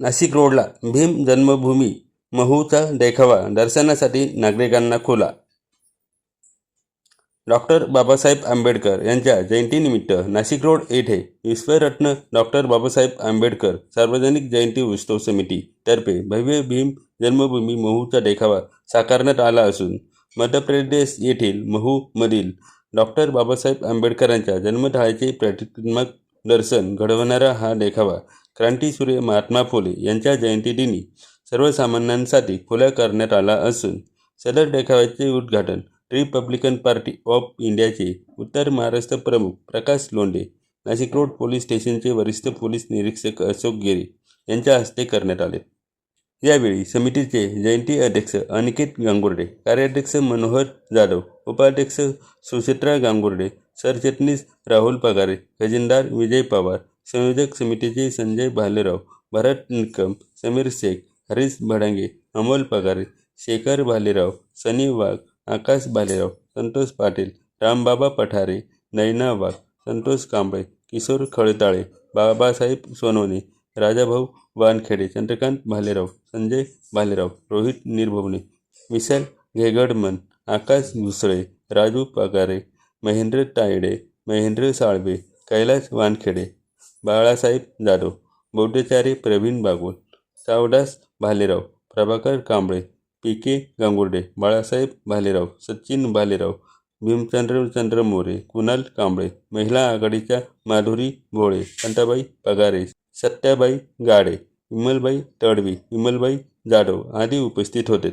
नाशिक रोडला भीम जन्मभूमी महूचा देखावा दर्शनासाठी नागरिकांना खुला. डॉक्टर बाबासाहेब आंबेडकर यांच्या जयंतीनिमित्त नाशिक रोड येथे विश्वरत्न डॉक्टर बाबासाहेब आंबेडकर सार्वजनिक जयंती उत्सव समिती तर्फे भव्य भीम जन्मभूमी महूचा देखावा साकारण्यात आला असून मध्य प्रदेश येथील महूमधील डॉक्टर बाबासाहेब आंबेडकरांच्या जन्मथळाचे प्रतिकात्मक दर्शन घडवणारा हा देखावा क्रांतीसूर्य महात्मा फुले यांच्या जयंतीदिनी सर्वसामान्यांसाठी खुला करण्यात आला असून सदर देखाव्याचे उद्घाटन रिपब्लिकन पार्टी ऑफ इंडियाचे उत्तर महाराष्ट्र प्रमुख प्रकाश लोंढे नाशिक रोड पोलीस स्टेशनचे वरिष्ठ पोलीस निरीक्षक अशोक गिरे यांच्या हस्ते करण्यात आले. यावेळी समितीचे जयंती अध्यक्ष अनिकेत गांगुर्डे कार्याध्यक्ष मनोहर जाधव उपाध्यक्ष सुचित्रा गांगुर्डे सरचिटणीस राहुल पगारे खजिनदार विजय पवार संयोजक समितीचे संजय भालेराव भरत निकम समीर शेख हरीश भडांगे अमोल पगारे शेखर भालेराव सनी वाघ आकाश भालेराव संतोष पाटील रामबाबा पठारे नैना वाघ संतोष कांबळे किशोर खळताळे बाबासाहेब सोनवणे राजाभाऊ वानखेडे चंद्रकांत भालेराव संजय भालेराव रोहित निर्भवणे विशाल घेगडमन आकाश भुसळे राजू पगारे महेंद्र तायडे महेंद्र साळवे कैलास वानखेडे बाळासाहेब जाधव बौद्धचार्य प्रवीण बागुल सावदास भालेराव प्रभाकर कांबळे पी के गांगुर्डे बाळासाहेब भालेराव सचिन भालेराव भीमचंद्र चंद्र मोरे कुणाल कांबळे महिला आघाडीच्या माधुरी भोळे कांताबाई पगारे सत्याबाई गाडे विमलबाई तडवी विमलबाई जाधव आदी उपस्थित होते.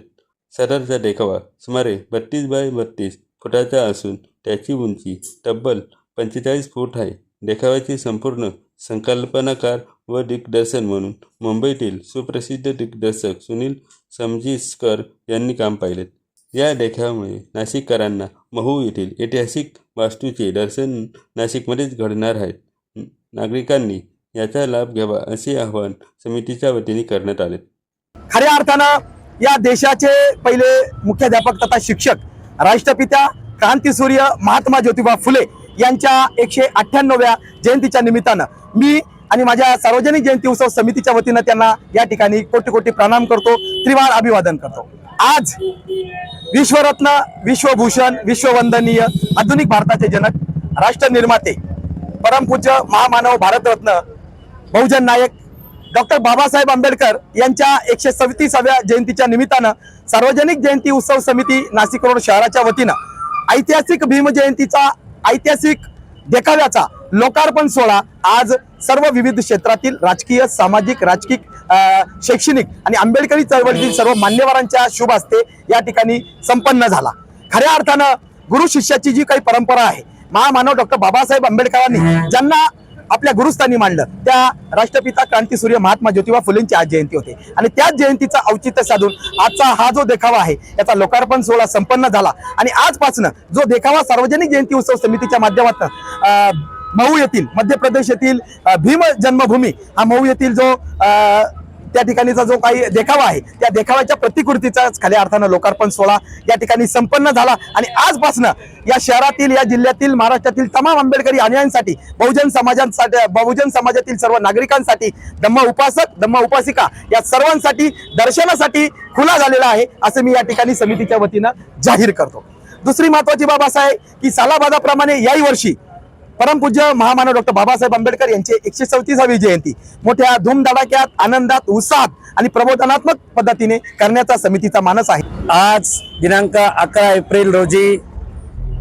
सदरचा देखावा सुमारे बत्तीस बाय बत्तीस फुटाचा असून त्याची उंची तब्बल पंचेचाळीस फूट आहे. देखाव्याची संपूर्ण संकल्पनाकार व दिग्दर्शन म्हणून मुंबईतील सुप्रसिद्ध दिग्दर्शक सुनील समजीसकर यांनी काम पाहिले या देखाव्यामुळे नाशिककरांना महू येथील ऐतिहासिक वास्तूचे दर्शन नाशिकमध्येच घडणार आहे नागरिकांनी याचा लाभ घ्यावा असे आवाहन समितीच्या वतीने करण्यात आले. खऱ्या अर्थानं या देशाचे पहिले मुख्याध्यापक तथा शिक्षक राष्ट्रपिता क्रांतीसूर्य महात्मा ज्योतिबा फुले यांच्या एकशे अठ्ठ्याण्णव्या जयंतीच्या निमित्तानं मी आणि माझ्या सार्वजनिक जयंती उत्सव समितीच्या वतीनं त्यांना या ठिकाणी कोटी कोटी प्रणाम करतो त्रिवार अभिवादन करतो. आज विश्वरत्न विश्वभूषण विश्ववंदनीय आधुनिक भारताचे जनक राष्ट्र निर्माते परमपूज्य महामानव भारतरत्न बहुजन नायक डॉक्टर बाबासाहेब आंबेडकर यांच्या एकशे सव्वीसाव्या जयंतीच्या निमित्तानं सार्वजनिक जयंती उत्सव समिती नाशिक रोड शहराच्या वतीनं ऐतिहासिक भीम जयंतीचा ऐतिहासिक देखाव्याचा. लोकार्पण सोहळा आज सर्व विविध क्षेत्रातील राजकीय सामाजिक राजकीय अं, शैक्षणिक आणि आंबेडकरी चळवळीतील सर्व मान्यवरांच्या शुभ हस्ते या ठिकाणी संपन्न झाला. खऱ्या अर्थानं गुरु शिष्याची जी काही परंपरा आहे महामानव डॉक्टर बाबासाहेब आंबेडकरांनी ज्यांना आपल्या गुरुस्थानी मांडलं. त्या राष्ट्रपिता क्रांतीसूर्य महात्मा ज्योतिबा फुलेंची आज जयंती होते. आणि त्याच जयंतीचा औचित्य साधून आजचा हा जो देखावा आहे याचा लोकार्पण सोहळा संपन्न झाला. आणि आजपासून जो देखावा सार्वजनिक जयंती उत्सव समितीच्या माध्यमातून मऊ येथील मध्य प्रदेश येथील भीम जन्मभूमी हा मऊ येथील जो त्या ठिकाणीचा जो काही देखावा आहे त्या देखाव्याच्या प्रतिकृतीचा खऱ्या अर्थानं लोकार्पण सोहळा या ठिकाणी संपन्न झाला. आणि आजपासनं या शहरातील या जिल्ह्यातील महाराष्ट्रातील तमाम आंबेडकरी अनुयायांसाठी बहुजन समाजांसाठी बहुजन समाजातील सर्व नागरिकांसाठी धम्म उपासक धम्म उपासिका या सर्वांसाठी दर्शनासाठी खुला झालेला आहे असं मी या ठिकाणी समितीच्या वतीनं जाहीर करतो. दुसरी महत्वाची बाब असं आहे की सालाबादाप्रमाणे याही वर्षी परमपूज्य महामानव डॉक्टर बाबासाहेब आंबेडकर यांची एकशे चौतीसावी जयंती. मोठ्या धूमधडाक्यात आनंदात उत्साहात आणि प्रबोधनात्मक पद्धतीने करण्याचा समितीचा मानस आहे. आज दिनांक अकरा एप्रिल रोजी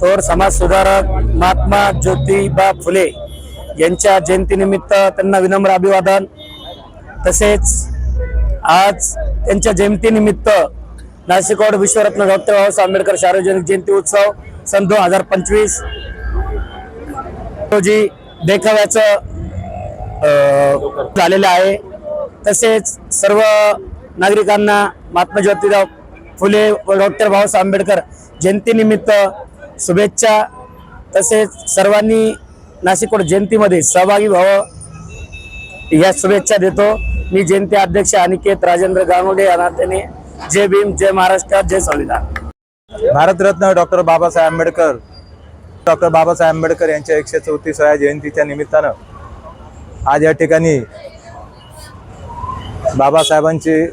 थोर समाज सुधारक महात्मा ज्योतिबा फुले यांच्या जयंतीनिमित्त त्यांना विनम्र अभिवादन. तसेच आज त्यांच्या जयंतीनिमित्त नाशिकवाड विश्वरत्न डॉक्टर बाबासाहेब आंबेडकर सार्वजनिक जयंती उत्सव सन दोन हजार पंचवीस रोजी देखाव्याचं झालेलं आहे. तसेच सर्व नागरिकांना महात्मा ज्योतिराव फुले व डॉक्टर बाबासाहेब आंबेडकर जयंतीनिमित्त शुभेच्छा. तसेच सर्वांनी नाशिककोड जयंतीमध्ये सहभागी व्हावं या शुभेच्छा देतो. मी जयंती अध्यक्ष अनिकेत राजेंद्र गांगोडे या नात्याने. जय भीम जय महाराष्ट्र जय संविधान. भारतरत्न डॉक्टर बाबासाहेब आंबेडकर डॉक्टर बाबासाहेब आंबेडकर यांच्या एकशे चौतीसाव्या जयंतीच्या निमित्तानं आज या ठिकाणी बाबासाहेबांचे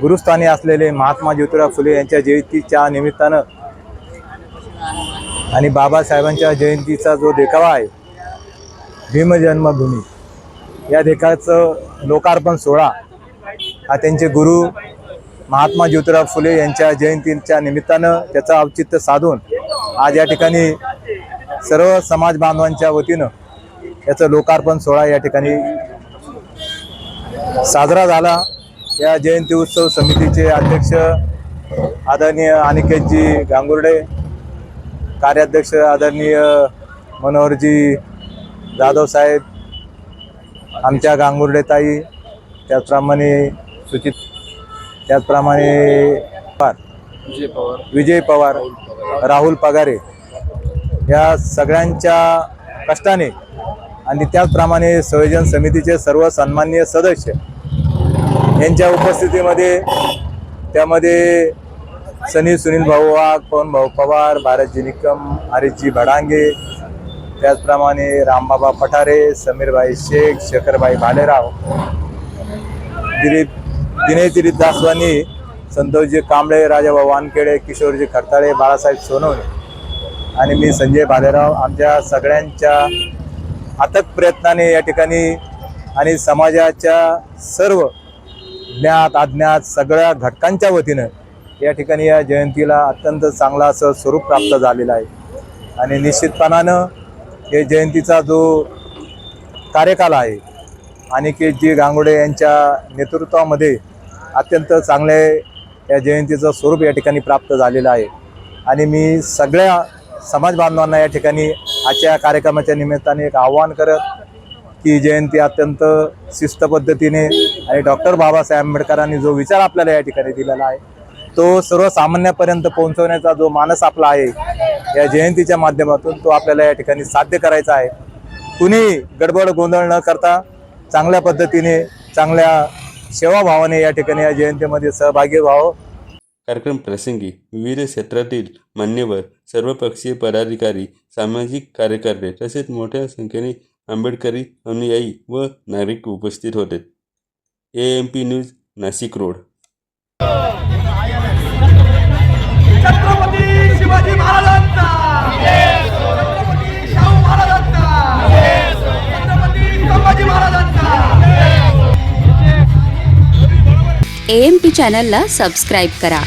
गुरुस्थानी असलेले महात्मा ज्योतिराव फुले यांच्या जयंतीच्या निमित्तानं आणि बाबासाहेबांच्या जयंतीचा जो देखावा आहे भीमजन्मभूमी या देखाचं लोकार्पण सोहळा हा त्यांचे गुरु महात्मा ज्योतिराव फुले यांच्या जयंतीच्या निमित्तानं त्याचं औचित्य साधून आज या ठिकाणी सर्व समाज बांधवांच्या वतीनं याचं लोकार्पण सोहळा या ठिकाणी साजरा झाला. या जयंती उत्सव समितीचे अध्यक्ष आदरणीय अनिकेतजी गांगुर्डे कार्याध्यक्ष आदरणीय मनोहरजी जाधव साहेब आमच्या गांगुर्डे ताई त्याचप्रमाणे सुचित त्याचप्रमाणे पवार विजय पवार. राहुल पगारे या सगळ्यांच्या कष्टाने आणि त्याचप्रमाणे संयोजन समितीचे सर्व सन्माननीय सदस्य यांच्या उपस्थितीमध्ये त्यामध्ये सनी सुनील भाऊ वाघ पवन भाऊ पवार भारतजी निकम हरीशजी भडांगे त्याचप्रमाणे रामबाबा पठारे समीरभाई शेख शेखरभाई भालेराव दिलीप दिनेश दिलीप दासवानी संतोषजी कांबळे राजाभाऊ वानखेडे किशोरजी खरताळे बाळासाहेब सोनवणे आणि मी संजय भालेराव आमच्या सगळ्यांच्या अथक प्रयत्नाने या ठिकाणी आणि समाजाच्या सर्व ज्ञात अज्ञात सगळ्या घटकांच्या वतीनं या ठिकाणी या जयंतीला अत्यंत चांगला असं स्वरूप प्राप्त झालेलं आहे. आणि निश्चितपणानं हे जयंतीचा जो कार्यकाल आहे आणि की जी गांगुडे यांच्या नेतृत्वामध्ये अत्यंत चांगले या जयंतीचं स्वरूप या ठिकाणी प्राप्त झालेलं आहे. आणि मी सगळ्या समाज बांधवांना या ठिकाणी आजच्या कार्यक्रमाच्या निमित्ताने एक आव्हान करत की जयंती अत्यंत शिस्त पद्धतीने आणि डॉक्टर बाबासाहेब आंबेडकरांनी जो विचार आपल्याला या ठिकाणी दिलेला आहे तो सर्वसामान्यापर्यंत पोहोचवण्याचा जो मानस आपला आहे या जयंतीच्या माध्यमातून तो आपल्याला या ठिकाणी साध्य करायचा आहे. कुणी गडबड गोंधळ न करता चांगल्या पद्धतीने चांगल्या सेवाभावाने या ठिकाणी या जयंतीमध्ये सहभागी व्हावं. कार्यक्रम प्रसंगी विविध क्षेत्रातील मान्यवर सर्वपक्षीय पदाधिकारी सामाजिक कार्यकर्ते तसेच मोठ्या संख्येने आंबेडकरी अनुयायी व नागरिक उपस्थित होते. A M P news Nashik road. Chhatrapati Shivaji महाराजांचा! छत्रपती शाहू महाराजांचा! छत्रपती संभाजी महाराजांचा! ए एम पी चॅनलला सबस्क्राईब करा.